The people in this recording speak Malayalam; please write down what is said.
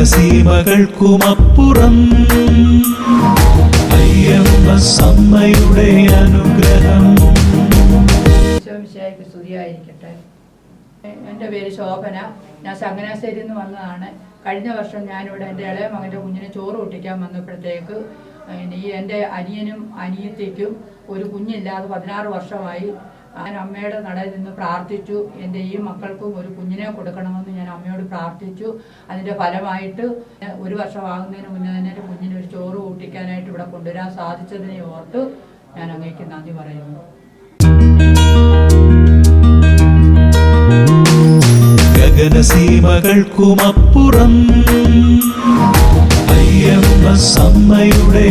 ഗഗനസീമകൾക്കുമപ്പുറം അയ്യപ്പ സമ്മയുടെ അനുഗ്രഹം സ്തുതിയായിരിക്കട്ടെ. എന്റെ പേര് ശോഭന. ഞാൻ ചങ്ങനാശ്ശേരിയിൽ നിന്ന് വന്നതാണ്. കഴിഞ്ഞ വർഷം ഞാനിവിടെ എന്റെ ഇളയ മകന്റെ കുഞ്ഞിനെ ചോറ് കുട്ടിക്കാൻ വന്നപ്പോഴത്തേക്ക് ഈ എന്റെ അനിയനും അനിയത്തിക്കും ഒരു കുഞ്ഞില്ലാതെ പതിനാറ് വർഷമായി. ഞാൻ അമ്മയുടെ നടയിൽ നിന്ന് പ്രാർത്ഥിച്ചു. എന്റെ ഈ മക്കൾക്കും ഒരു കുഞ്ഞിനെ കൊടുക്കണമെന്ന് ഞാൻ അമ്മയോട് പ്രാർത്ഥിച്ചു. അതിന്റെ ഫലമായിട്ട് ഒരു വർഷമാകുന്നതിന് മുന്നേ തന്നെ എന്റെ കുഞ്ഞിന് ഒരു ചോറ് കൂട്ടിക്കാനായിട്ട് ഇവിടെ കൊണ്ടുവരാൻ സാധിച്ചതിനെ ഓർത്ത് ഞാൻ അങ്ങേക്ക് നന്ദി പറയുന്നു. ഗഗനസീമകൾക്കുമപ്പുറം അയ്യപ്പ സമ്മയുടെ